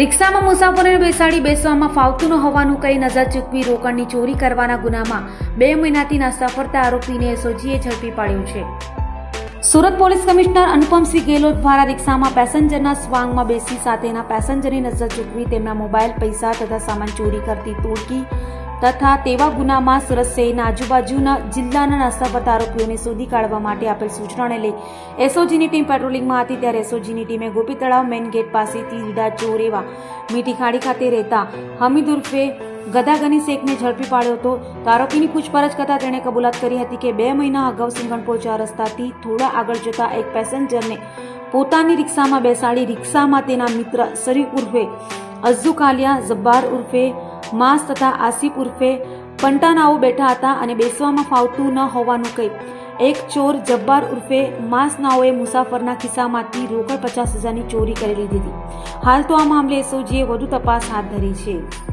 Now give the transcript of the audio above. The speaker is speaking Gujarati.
રિક્ષામાં મુસાફરોને બેસાડી બેસવામાં ફાવતું ન હોવાનું કહી નજર ચૂકવી રોકડની ચોરી કરવાના ગુનામાં બે મહિનાથી નાસ્તા આરોપીને એસઓજીએ ઝડપી પાડ્યો છે. સુરત પોલીસ કમિશનર અનુપમસિંહ ગેહલોત દ્વારા રિક્ષામાં પેસેન્જરના સ્વાંગમાં બેસી સાથેના પેસેન્જરની નજર ચૂકવી તેમના મોબાઈલ, પૈસા તથા સામાન ચોરી કરતી ટોળકી તથા તેવા ગુનામાં સુરત શહેરના આજુબાજુના જિલ્લાના નાસ્તા ફરતા આરોપીઓને શોધી કાઢવા માટે આપેલ સૂચનાને લઈ એસઓજીની ટીમ પેટ્રોલિંગમાં હતી ત્યારે એસઓજીની ટીમે ગોપી તળાવ મેઇન ગેટ પાસેથી લીડા ચોર એવા મીઠી ખાડી ખાતે રહેતા હમીદ ઉર્ફે ગદાગની શેખને ઝડપી પાડ્યો હતો. તો આરોપીની પૂછપરછ કરતા તેણે કબૂલાત કરી હતી કે બે મહિના અગાઉ સિંગણપોર પહોંચ્યા રસ્તાથી થોડા આગળ જતા એક પેસેન્જરને પોતાની રિક્ષામાં બેસાડી રિક્ષામાં તેના મિત્ર શરીફ ઉર્ફે અઝુકાલિયા જબ્બાર ઉર્ફે માસ તથા આસિફ ઉર્ફે પંટાનાઓ બેઠા હતા અને બેસવામાં ફાવતું ન હોવાનું કહી એક ચોર જબ્બાર ઉર્ફે માસનાઓએ મુસાફરના ખિસ્સામાંથી રોકડ પચાસ હજારની ચોરી કરી લીધી હતી. હાલ તો આ મામલે એસઓજીએ વધુ તપાસ હાથ ધરી છે.